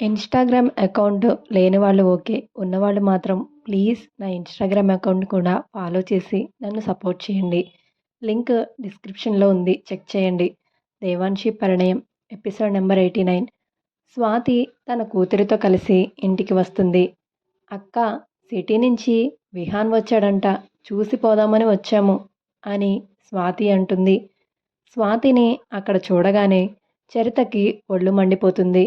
Instagram account లేని వాళ్ళు okay ఉన్నవాళ్ళు మాత్రం ప్లీజ్ నా ఇన్స్టాగ్రామ్ అకౌంట్ కూడా ఫాలో చేసి నన్ను సపోర్ట్ చేయండి. లింక్ డిస్క్రిప్షన్లో ఉంది చెక్ చేయండి. Devanshi Parinayam episode number eighty nine. Swathi తన కూతురితో కలిసి ఇంటికి వస్తుంది. అక్క సిటీ నుంచి విహాన్ వచ్చాడంట చూసి పోదామని వచ్చాము అని స్వాతి అంటుంది. స్వాతిని అక్కడ చూడగానే చరితకి ఒళ్ళు మండిపోతుంది.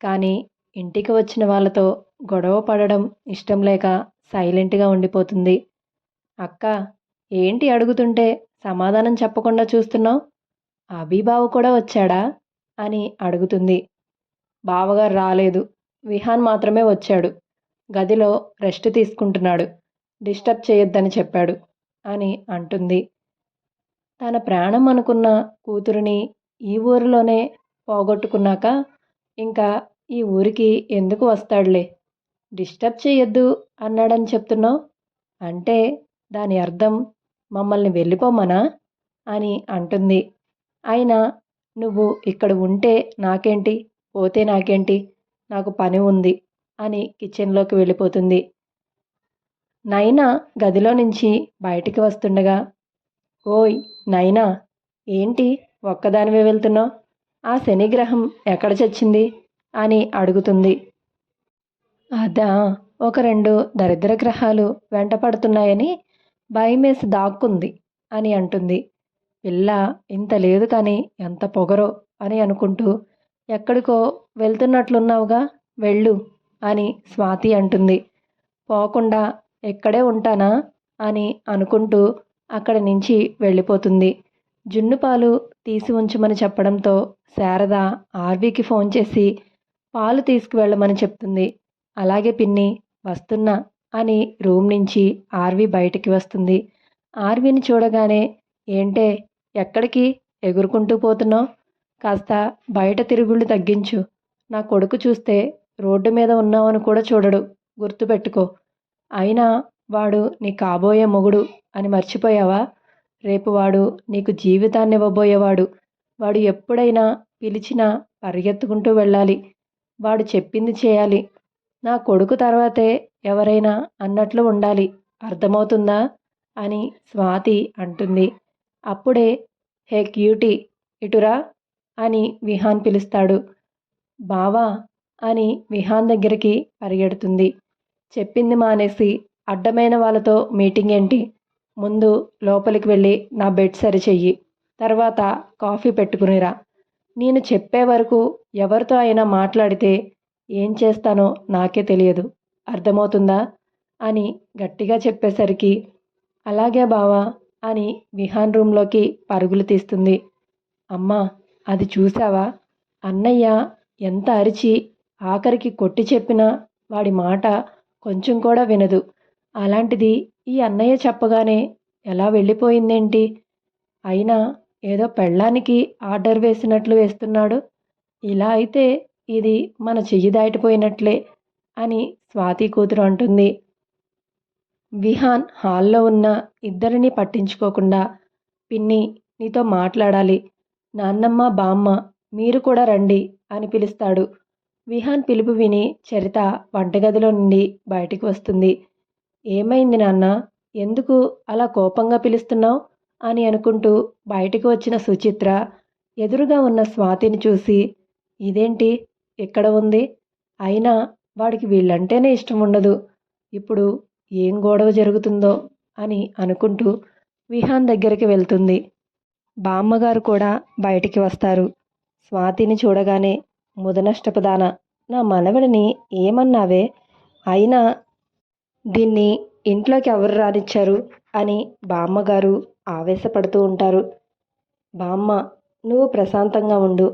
కానీ ఇంటికి వచ్చిన వాళ్ళతో గొడవ పడడం ఇష్టం లేక సైలెంట్గా ఉండిపోతుంది. అక్క ఏంటి అడుగుతుంటే సమాధానం చెప్పకుండా చూస్తున్నావు? అభిబావు కూడా వచ్చాడా? అని అడుగుతుంది. బావగారు రాలేదు. విహాన్ మాత్రమే వచ్చాడు. గదిలో రెస్ట్ తీసుకుంటున్నాడు. డిస్టర్బ్ చేయొద్దని చెప్పాడు అని అంటుంది. తన ప్రాణం అనుకున్న కూతురిని ఈ ఊరిలోనే పోగొట్టుకున్నాక ఇంకా ఈ ఊరికి ఎందుకు వస్తాడులే? డిస్టర్బ్ చేయొద్దు అన్నాడని చెప్తున్నావు? అంటే దాని అర్థం మమ్మల్ని వెళ్ళిపోమనా? అని అంటుంది. అయినా నువ్వు ఇక్కడ ఉంటే నాకేంటి? పోతే నాకేంటి? నాకు పని ఉంది అని కిచెన్లోకి వెళ్ళిపోతుంది. నైనా గదిలో నుంచి బయటికి వస్తుండగా ఓయ్ నైనా ఏంటి ఒక్కదానివే వెళ్తున్నావు? ఆ శనిగ్రహం ఎక్కడ చచ్చింది? అని అడుగుతుంది. అదా ఒక రెండు దరిద్ర గ్రహాలు వెంట పడుతున్నాయని భయమేసి దాక్కుంది అని అంటుంది. పిల్ల ఇంత లేదు కానీ ఎంత పొగరో అని అనుకుంటూ ఎక్కడికో వెళ్తున్నట్లున్నావుగా వెళ్ళు అని స్వాతి అంటుంది. పోకుండా ఎక్కడే ఉంటానా అని అనుకుంటూ అక్కడి నుంచి వెళ్ళిపోతుంది. జున్నుపాలు తీసి ఉంచమని చెప్పడంతో శారద ఆర్వీకి ఫోన్ చేసి పాలు తీసుకువెళ్ళమని చెప్తుంది. అలాగే పిన్ని వస్తున్నా అని రూమ్ నుంచి ఆర్వి బయటికి వస్తుంది. ఆర్విని చూడగానే ఏంటే ఎక్కడికి ఎగురుకుంటూ పోతున్నావు? కాస్త బయట తిరుగుళ్ళు తగ్గించు. నా కొడుకు చూస్తే రోడ్డు మీద ఉన్నావని కూడా చూడడు. గుర్తుపెట్టుకో. అయినా వాడు నీ కాబోయే మొగుడు అని మర్చిపోయావా? రేపు వాడు నీకు జీవితాన్ని ఇవ్వబోయేవాడు వాడు ఎప్పుడైనా పిలిచినా పరిగెత్తుకుంటూ వెళ్ళాలి. వాడు చెప్పింది చేయాలి. నా కొడుకు తర్వాతే ఎవరైనా అన్నట్లు ఉండాలి. అర్థమవుతుందా? అని స్వాతి అంటుంది. అప్పుడే హే క్యూటీ ఇటురా అని విహాన్ పిలుస్తాడు. బావా అని విహాన్ దగ్గరికి పరిగెడుతుంది. చెప్పింది మానేసి అడ్డమైన వాళ్ళతో మీటింగ్ ఏంటి? ముందు లోపలికి వెళ్ళి నా బెడ్ సరిచెయ్యి. తర్వాత కాఫీ పెట్టుకునిరా. నేను చెప్పే వరకు ఎవరితో అయినా మాట్లాడితే ఏం చేస్తానో నాకే తెలియదు. అర్థమవుతుందా? అని గట్టిగా చెప్పేసరికి అలాగే బావా అని విహాన్ రూమ్లోకి పరుగులు తీస్తుంది. అమ్మా అది చూసావా అన్నయ్య ఎంత అరిచి ఆఖరికి కొట్టి చెప్పినా వాడి మాట కొంచెం కూడా వినదు. అలాంటిది ఈ అన్నయ్య చెప్పగానే ఎలా వెళ్ళిపోయిందేంటి? అయినా ఏదో పెళ్ళానికి ఆర్డర్ వేసినట్లు వేస్తున్నాడు. ఇలా అయితే ఇది మన చెయ్యి దాటిపోయినట్లే అని స్వాతి కూతురు అంటుంది. విహాన్ హాల్లో ఉన్న ఇద్దరిని పట్టించుకోకుండా పిన్ని నీతో మాట్లాడాలి. నాన్నమ్మ బామ్మ మీరు కూడా రండి అని పిలుస్తాడు. విహాన్ పిలుపు విని చరిత వంటగదిలో నుండి బయటికి వస్తుంది. ఏమైంది నాన్న? ఎందుకు అలా కోపంగా పిలుస్తున్నావు? అని అనుకుంటూ బయటకు వచ్చిన సుచిత్ర ఎదురుగా ఉన్న స్వాతిని చూసి ఇదేంటి? ఎక్కడ ఉంది? అయినా వాడికి వీళ్ళంటేనే ఇష్టం ఉండదు. ఇప్పుడు ఏం గొడవ జరుగుతుందో అని అనుకుంటూ విహాన్ దగ్గరికి వెళ్తుంది. బామ్మగారు కూడా బయటికి వస్తారు. స్వాతిని చూడగానే ముదనష్టపదాన నా మనవడిని ఏమన్నావే? అయినా దీన్ని ఇంట్లోకి ఎవరు రానిచ్చారు? అని బామ్మగారు ఆవేశపడుతూ ఉంటారు. బామ్మ నువ్వు ప్రశాంతంగా ఉండు.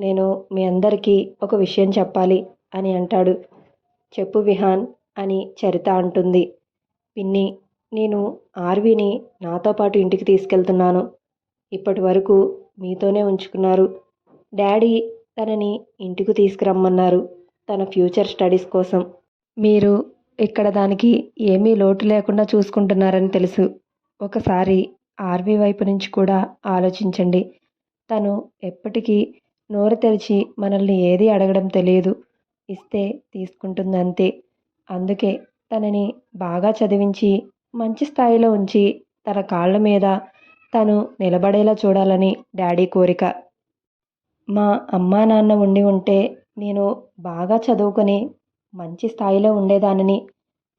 నేను మీ అందరికీ ఒక విషయం చెప్పాలి అని అంటాడు. చెప్పు విహాన్ అని చరిత అంటుంది. పిన్ని నేను ఆర్వీని నాతో పాటు ఇంటికి తీసుకెళ్తున్నాను. ఇప్పటి వరకు మీతోనే ఉంచుకున్నారు. డాడీ తనని ఇంటికి తీసుకురమ్మన్నారు. తన ఫ్యూచర్ స్టడీస్ కోసం. మీరు ఇక్కడ దానికి ఏమీ లోటు లేకుండా చూసుకుంటున్నారని తెలుసు. ఒకసారి ఆర్వీ వైపు నుంచి కూడా ఆలోచించండి. తను ఎప్పటికీ నోరు తెరిచి మనల్ని ఏది అడగడం తెలియదు. ఇస్తే తీసుకుంటుంది అంతే అందుకే తనని బాగా చదివించి మంచి స్థాయిలో ఉంచి తన కాళ్ళ మీద తను నిలబడేలా చూడాలని డాడీ కోరిక. మా అమ్మా నాన్న ఉండి ఉంటే నేను బాగా చదువుకొని మంచి స్థాయిలో ఉండేదానిని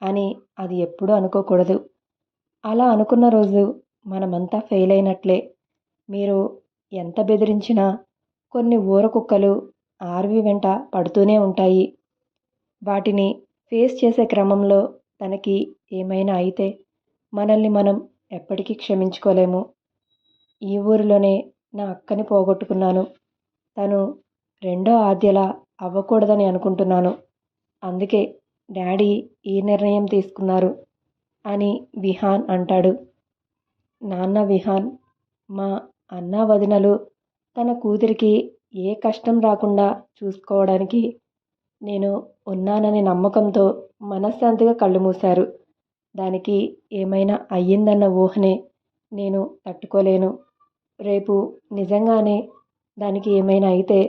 అని అది ఎప్పుడూ అనుకోకూడదు. అలా అనుకున్న రోజు మనమంతా ఫెయిల్ అయినట్లే మీరు ఎంత బెదిరించినా కొన్ని ఊర కుక్కలు ఆర్వి వెంట పడుతూనే ఉంటాయి. వాటిని ఫేస్ చేసే క్రమంలో తనకి ఏమైనా అయితే మనల్ని మనం ఎప్పటికీ క్షమించుకోలేము. ఈ ఊరిలోనే నా అక్కని పోగొట్టుకున్నాను. తను రెండో ఆద్యలా అవ్వకూడదని అనుకుంటున్నాను. అందుకే డాడీ ఈ నిర్ణయం తీసుకున్నారు అని విహాన్ అంటాడు. నాన్న విహాన్ మా అన్న వదినలు తన కూతురికి ఏ కష్టం రాకుండా చూసుకోవడానికి నేను ఉన్నాననే నమ్మకంతో మనశ్శాంతిగా కళ్ళు మూశారు. దానికి ఏమైనా అయ్యిందన్న ఊహనే నేను తట్టుకోలేను. రేపు నిజంగానే దానికి ఏమైనా అయితే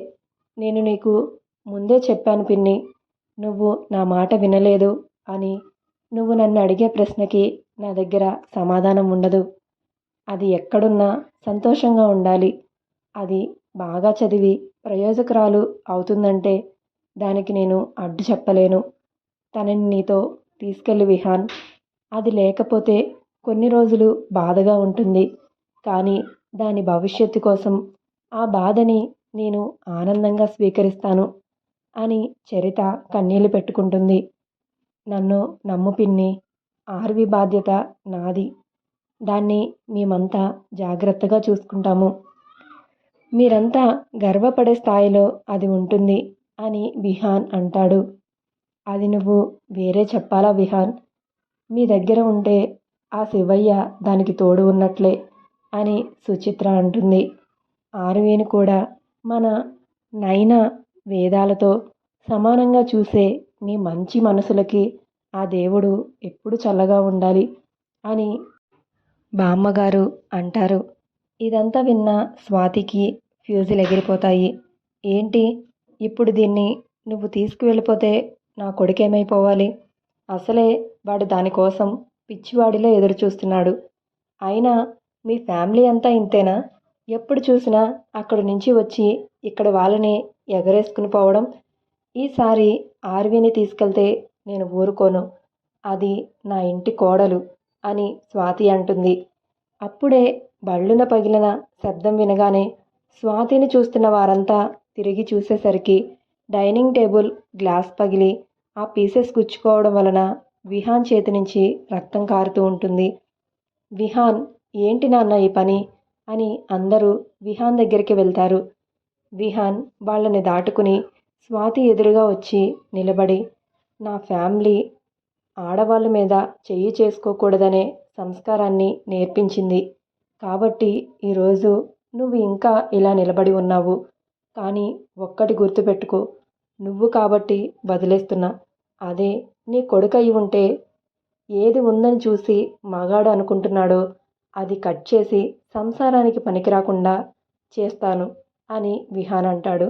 నేను నీకు ముందే చెప్పాను పిన్ని. నువ్వు నా మాట వినలేదు అని నువ్వు నన్ను అడిగే ప్రశ్నకి నా దగ్గర సమాధానం ఉండదు. అది ఎక్కడున్నా సంతోషంగా ఉండాలి. అది బాగా చదివి ప్రయోజకురాలు అవుతుందంటే దానికి నేను అడ్డు చెప్పలేను. తనని నీతో తీసుకెళ్ళి విహాన్. అది లేకపోతే కొన్ని రోజులు బాధగా ఉంటుంది. కానీ దాని భవిష్యత్తు కోసం ఆ బాధని నేను ఆనందంగా స్వీకరిస్తాను అని చరిత కన్నీళ్ళు పెట్టుకుంటుంది. నన్ను నమ్ము పిన్ని. ఆర్వి బాధ్యత నాది. దాన్ని మేమంతా జాగ్రత్తగా చూసుకుంటాము. మీరంతా గర్వపడే స్థాయిలో అది ఉంటుంది అని విహాన్ అంటాడు. అది నువ్వు వేరే చెప్పాలా విహాన్? మీ దగ్గర ఉంటే ఆ శివయ్య దానికి తోడు ఉన్నట్లే అని సుచిత్ర అంటుంది. ఆరువేను కూడా మన నైనా వేదాలతో సమానంగా చూసే మీ మంచి మనసులకి ఆ దేవుడు ఎప్పుడు చల్లగా ఉండాలి అని బామ్మగారు అంటారు. ఇదంతా విన్న స్వాతికి ఫ్యూజులు ఎగిరిపోతాయి ఏంటి? ఇప్పుడు దీన్ని నువ్వు తీసుకువెళ్ళిపోతే నా కొడుకేమైపోవాలి? అసలే వాడు దానికోసం పిచ్చివాడిలో ఎదురు చూస్తున్నాడు అయినా మీ ఫ్యామిలీ అంతా ఇంతేనా? ఎప్పుడు చూసినా అక్కడి నుంచి వచ్చి ఇక్కడ వాళ్ళని ఎగరేసుకుని పోవడం. ఈసారి ఆర్వీని తీసుకెళ్తే నేను ఊరుకోను. అది నా ఇంటి కోడలు. అని స్వాతి అంటుంది. అప్పుడే బళ్ళున పగిలిన శబ్దం వినగానే స్వాతిని చూస్తున్న వారంతా తిరిగి చూసేసరికి డైనింగ్ టేబుల్ గ్లాస్ పగిలి ఆ పీసెస్ గుచ్చుకోవడం వలన విహాన్ చేతి నుంచి రక్తం కారుతూ ఉంటుంది. విహాన్ ఏంటి నాన్న ఈ పని? అని అందరూ విహాన్ దగ్గరికి వెళ్తారు. విహాన్ వాళ్ళని దాటుకుని స్వాతి ఎదురుగా వచ్చి నిలబడి నా ఫ్యామిలీ ఆడవాళ్ళ మీద చెయ్యి చేసుకోకూడదనే సంస్కారాన్ని నేర్పించింది. కాబట్టి ఈరోజు నువ్వు ఇంకా ఇలా నిలబడి ఉన్నావు. కానీ ఒక్కటి గుర్తుపెట్టుకో నువ్వు కాబట్టి వదిలేస్తున్నా. అదే నీ కొడుకు అయి ఉంటే ఏది ఉందని చూసి మగాడు అనుకుంటున్నాడో అది కట్ చేసి సంసారానికి పనికిరాకుండా చేస్తాను అని విహాన్ అంటాడు.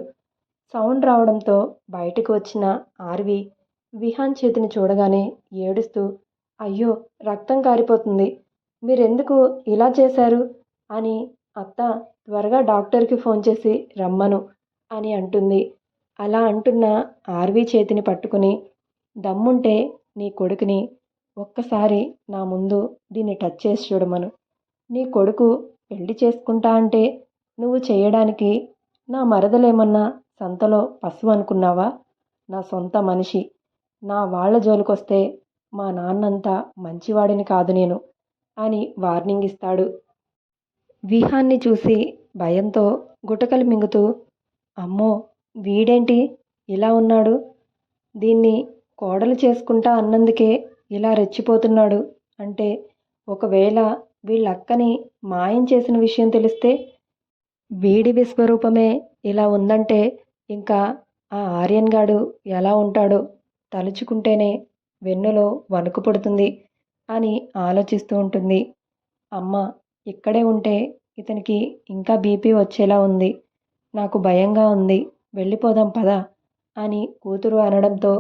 సౌండ్ రావడంతో బయటకు వచ్చిన ఆర్వి విహాన్ చేతిని చూడగానే ఏడుస్తూ అయ్యో రక్తం కారిపోతుంది. మీరెందుకు ఇలా చేశారు? అని అత్త త్వరగా డాక్టర్కి ఫోన్ చేసి రమ్మను అని అంటుంది. అలా అంటున్న ఆర్వి చేతిని పట్టుకుని దమ్ముంటే నీ కొడుకుని ఒక్కసారి నా ముందు దీన్ని టచ్ చేసి చూడమను. నీ కొడుకు పెళ్ళి చేసుకుంటా అంటే నువ్వు చేయడానికి నా మరదలేమన్నా సంతలో పశువు అనుకున్నావా? నా సొంత మనిషి. నా వాళ్ళ జోలికొస్తే మా నాన్నంతా మంచివాడిని కాదు నేను అని వార్నింగ్ ఇస్తాడు విహాన్ని చూసి భయంతో గుటకలు మింగుతూ అమ్మో వీడేంటి ఇలా ఉన్నాడు? దీన్ని కోడలు చేసుకుంటా అన్నందుకే ఇలా రెచ్చిపోతున్నాడు అంటే ఒకవేళ వీళ్ళక్కని మాయం చేసిన విషయం తెలిస్తే వీడి విశ్వరూపమే ఇలా ఉందంటే ఇంకా ఆ ఆర్యన్ గాడు ఎలా ఉంటాడో తలుచుకుంటేనే వెన్నులో వణుకు పుడుతుంది అని ఆలోచిస్తూ ఉంటుంది. అమ్మ ఇక్కడే ఉంటే ఇతనికి ఇంకా బీపీ వచ్చేలా ఉంది. నాకు భయంగా ఉంది. వెళ్ళిపోదాం పద అని కూతురు అనడంతో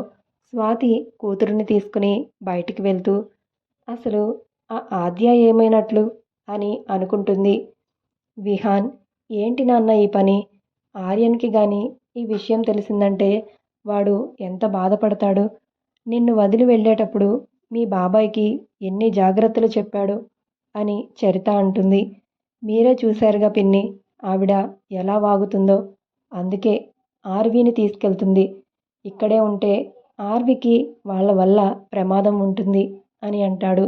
స్వాతి కూతురుని తీసుకుని బయటికి వెళ్తూ అసలు ఆ ఆద్య ఏమైనట్లు? అని అనుకుంటుంది. విహాన్ ఏంటి నాన్న ఈ పని? ఆర్యన్కి కానీ ఈ విషయం తెలిసిందంటే వాడు ఎంత బాధపడతాడు? నిన్ను వదిలి వెళ్ళేటప్పుడు మీ బాబాయ్కి ఎన్ని జాగ్రత్తలు చెప్పాడు? అని చరిత అంటుంది. మీరే చూశారుగా పిన్ని ఆవిడ ఎలా వాగుతుందో. అందుకే ఆర్వీని తీసుకెళ్తుంది. ఇక్కడే ఉంటే ఆర్వికి వాళ్ళ వల్ల ప్రమాదం ఉంటుంది అని అంటాడు.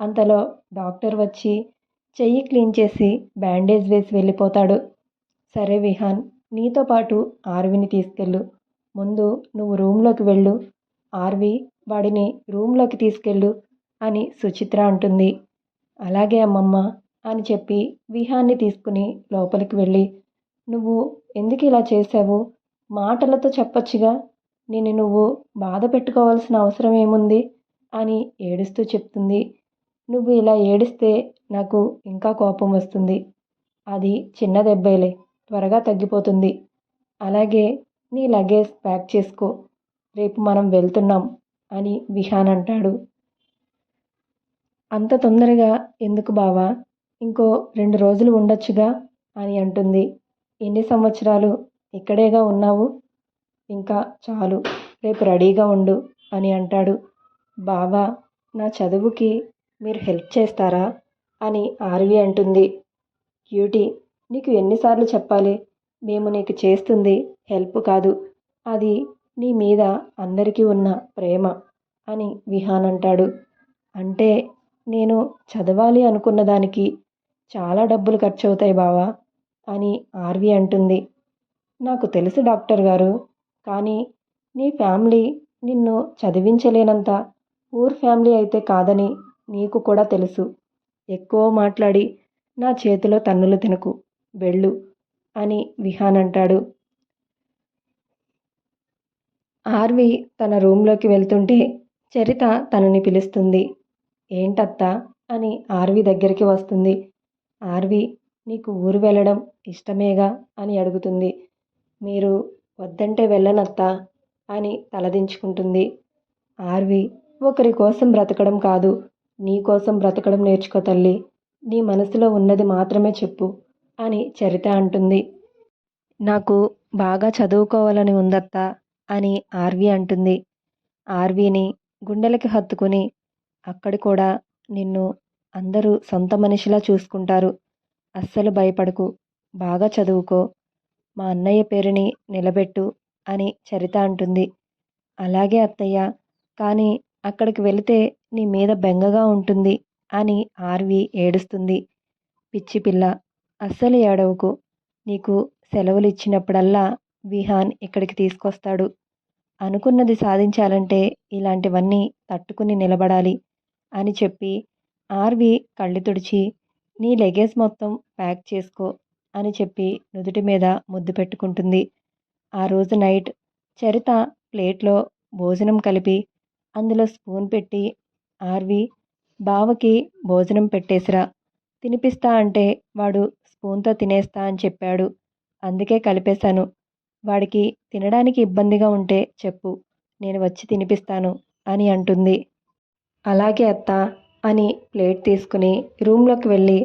అంతలో డాక్టర్ వచ్చి చెయ్యి క్లీన్ చేసి బ్యాండేజ్ వేసి వెళ్ళిపోతాడు. సరే విహాన్ నీతో పాటు ఆర్విని తీసుకెళ్ళు. ముందు నువ్వు రూమ్లోకి వెళ్ళు. ఆర్వి వాడిని రూమ్లోకి తీసుకెళ్ళు అని సుచిత్ర అంటుంది. అలాగే అమ్మమ్మ అని చెప్పి విహాన్ని తీసుకుని లోపలికి వెళ్ళి నువ్వు ఎందుకు ఇలా చేసావు మాటలతో చెప్పొచ్చుగా. నేను నువ్వు బాధ పెట్టుకోవాల్సిన అవసరం ఏముంది? అని ఏడుస్తూ చెప్తుంది. నువ్వు ఇలా ఏడిస్తే నాకు ఇంకా కోపం వస్తుంది. అది చిన్న దెబ్బేలే త్వరగా తగ్గిపోతుంది. అలాగే నీ లగేజ్ ప్యాక్ చేసుకో. రేపు మనం వెళ్తున్నాం అని విహాన్ అంటాడు. అంత తొందరగా ఎందుకు బావా? ఇంకో రెండు రోజులు ఉండొచ్చుగా అని అంటుంది. ఎన్ని సంవత్సరాలు ఇక్కడేగా ఉన్నావు? ఇంకా చాలు రేపు రెడీగా ఉండు అని అంటాడు. బావా నా చదువుకి మీరు హెల్ప్ చేస్తారా? అని ఆర్వి అంటుంది. క్యూటీ నీకు ఎన్నిసార్లు చెప్పాలి? మేము నీకు చేస్తుంది హెల్ప్ కాదు. అది నీ మీద అందరికీ ఉన్న ప్రేమ అని విహాన్ అంటాడు. అంటే నేను చదవాలి అనుకున్న దానికి చాలా డబ్బులు ఖర్చు అవుతాయి బావా అని ఆర్వి అంటుంది. నాకు తెలుసు డాక్టర్ గారు కానీ నీ ఫ్యామిలీ నిన్ను చదివించలేనంత ఊర్ ఫ్యామిలీ అయితే కాదని నీకు కూడా తెలుసు. ఎక్కువ మాట్లాడి నా చేతిలో తన్నులు తినకు వెళ్ళు అని విహాన్ అంటాడు. ఆర్వి తన రూమ్లోకి వెళ్తుంటే చరిత తనని పిలుస్తుంది. ఏంటత్తా అని ఆర్వి దగ్గరికి వస్తుంది. ఆర్వి నీకు ఊరు వెళ్ళడం ఇష్టమేగా? అని అడుగుతుంది. మీరు వద్దంటే వెళ్ళనత్తా అని తలదించుకుంటుంది. ఆర్వి ఒకరి కోసం బ్రతకడం కాదు. నీ కోసం బ్రతకడం నేర్చుకో తల్లి. నీ మనసులో ఉన్నది మాత్రమే చెప్పు అని చరిత అంటుంది. నాకు బాగా చదువుకోవాలని ఉందత్తా. అని ఆర్వి అంటుంది. ఆర్వీని గుండెలకి హత్తుకుని అక్కడ కూడా నిన్ను అందరూ సొంత మనిషిలా చూసుకుంటారు. అస్సలు భయపడకు. బాగా చదువుకో. మా అన్నయ్య పేరుని నిలబెట్టు అని చరిత అంటుంది. అలాగే అత్తయ్య కానీ అక్కడికి వెళితే నీ మీద బెంగగా ఉంటుంది అని ఆర్వి ఏడుస్తుంది. పిచ్చి పిల్ల అస్సలు ఏడవకు. నీకు సెలవులు ఇచ్చినప్పుడల్లా విహాన్ ఇక్కడికి తీసుకొస్తాడు. అనుకున్నది సాధించాలంటే ఇలాంటివన్నీ తట్టుకుని నిలబడాలి అని చెప్పి ఆర్వి కళ్ళు తుడిచి నీ లగేజ్ మొత్తం ప్యాక్ చేసుకో అని చెప్పి నుదుటి మీద ముద్దు పెట్టుకుంటుంది. ఆ రోజు నైట్ చరిత ప్లేట్లో భోజనం కలిపి అందులో స్పూన్ పెట్టి ఆర్వి బావకి భోజనం పెట్టేసిరా. తినిపిస్తా అంటే వాడు స్పూన్తో తినేస్తా అని చెప్పాడు. అందుకే కలిపేశాను. వాడికి తినడానికి ఇబ్బందిగా ఉంటే చెప్పు నేను వచ్చి తినిపిస్తాను అని అంటుంది. అలాగే అత్త అని ప్లేట్ తీసుకుని రూమ్లోకి వెళ్ళి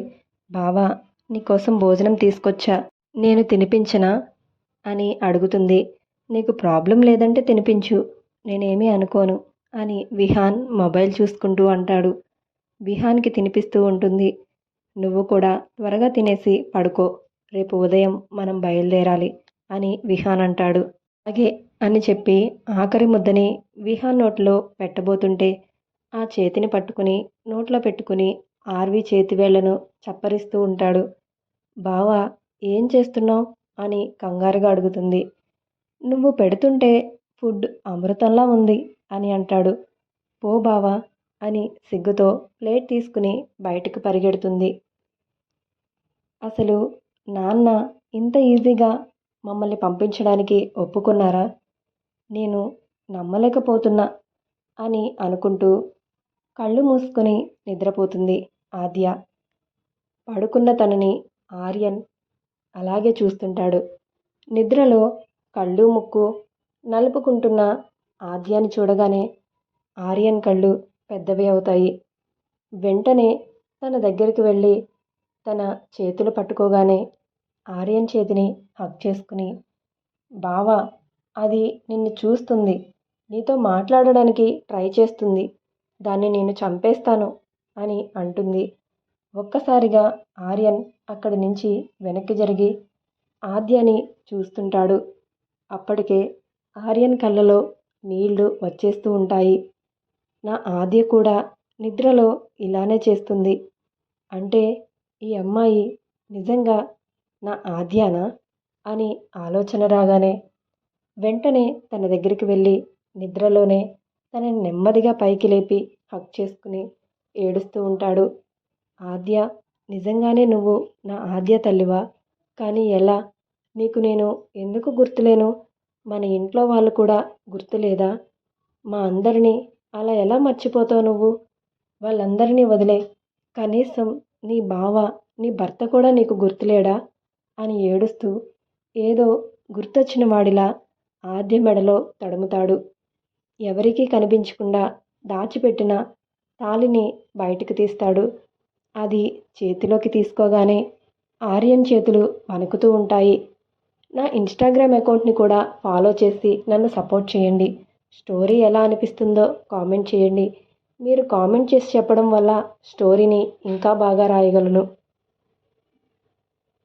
బావా నీకోసం భోజనం తీసుకొచ్చా నేను తినిపించనా అని అడుగుతుంది. నీకు ప్రాబ్లం లేదంటే తినిపించు నేనేమీ అనుకోను అని విహాన్ మొబైల్ చూసుకుంటూ అంటాడు. విహాన్కి తినిపిస్తూ ఉంటుంది. నువ్వు కూడా త్వరగా తినేసి పడుకో రేపు ఉదయం మనం బయలుదేరాలి అని విహాన్ అంటాడు. అలాగే అని చెప్పి ఆఖరి ముద్దని విహాన్ నోట్లో పెట్టబోతుంటే ఆ చేతిని పట్టుకుని నోట్లో పెట్టుకుని ఆర్వి చేతివేళ్ళను చప్పరిస్తూ ఉంటాడు. బావా ఏం చేస్తున్నావు? అని కంగారుగా అడుగుతుంది. నువ్వు పెడుతుంటే ఫుడ్ అమృతంలా ఉంది అని అంటాడు. పో బావా అని సిగ్గుతో ప్లేట్ తీసుకుని బయటకు పరిగెడుతుంది. అసలు నాన్న ఇంత ఈజీగా మమ్మల్ని పంపించడానికి ఒప్పుకున్నారా? నేను నమ్మలేకపోతున్నా అని అనుకుంటూ కళ్ళు మూసుకొని నిద్రపోతుంది ఆద్య. పడుకున్న తనని ఆర్యన్ అలాగే చూస్తుంటాడు. నిద్రలో కళ్ళు ముక్కు నలుపుకుంటున్న ఆద్యాని చూడగానే ఆర్యన్ కళ్ళు పెద్దవి అవుతాయి. వెంటనే తన దగ్గరికి వెళ్ళి తన చేతులు పట్టుకోగానే ఆర్యన్ చేతిని హక్ చేసుకుని బావా అది నిన్ను చూస్తుంది. నీతో మాట్లాడడానికి ట్రై చేస్తుంది. దాన్ని నేను చంపేస్తాను అని అంటుంది. ఒక్కసారిగా ఆర్యన్ అక్కడి నుంచి వెనక్కి జరిగి ఆద్యని చూస్తుంటాడు. అప్పటికే ఆర్యన్ కళ్ళలో నీళ్ళు వచ్చేస్తూ ఉంటాయి. నా ఆద్య కూడా నిద్రలో ఇలానే చేస్తుంది. అంటే ఈ అమ్మాయి నిజంగా నా ఆద్యానా అని ఆలోచన రాగానే వెంటనే తన దగ్గరికి వెళ్ళి నిద్రలోనే తనని నెమ్మదిగా పైకి లేపి హక్ చేసుకుని ఏడుస్తూ ఉంటాడు. ఆద్య నిజంగానే నువ్వు నా ఆద్య తల్లివా? కానీ ఎలా? నీకు నేను ఎందుకు గుర్తులేను? మన ఇంట్లో వాళ్ళు కూడా గుర్తులేదా? మా అందరినీ అలా ఎలా మర్చిపోతావు నువ్వు? వాళ్ళందరినీ వదిలే. కనీసం నీ బావ నీ భర్త కూడా నీకు గుర్తులేడా? అని ఏడుస్తూ ఏదో గుర్తొచ్చిన వాడిలా ఆద్య మెడలో తడుముతాడు. ఎవరికీ కనిపించకుండా దాచిపెట్టిన తాలిని బయటకు తీస్తాడు. అది చేతిలోకి తీసుకోగానే ఆర్యన్ చేతులు వణుకుతూ ఉంటాయి. నా ఇన్స్టాగ్రామ్ అకౌంట్ని కూడా ఫాలో చేసి నన్ను సపోర్ట్ చేయండి. స్టోరీ ఎలా అనిపిస్తుందో కామెంట్ చేయండి. మీరు కామెంట్ చేసి చెప్పడం వల్ల స్టోరీని ఇంకా బాగా రాయగలను.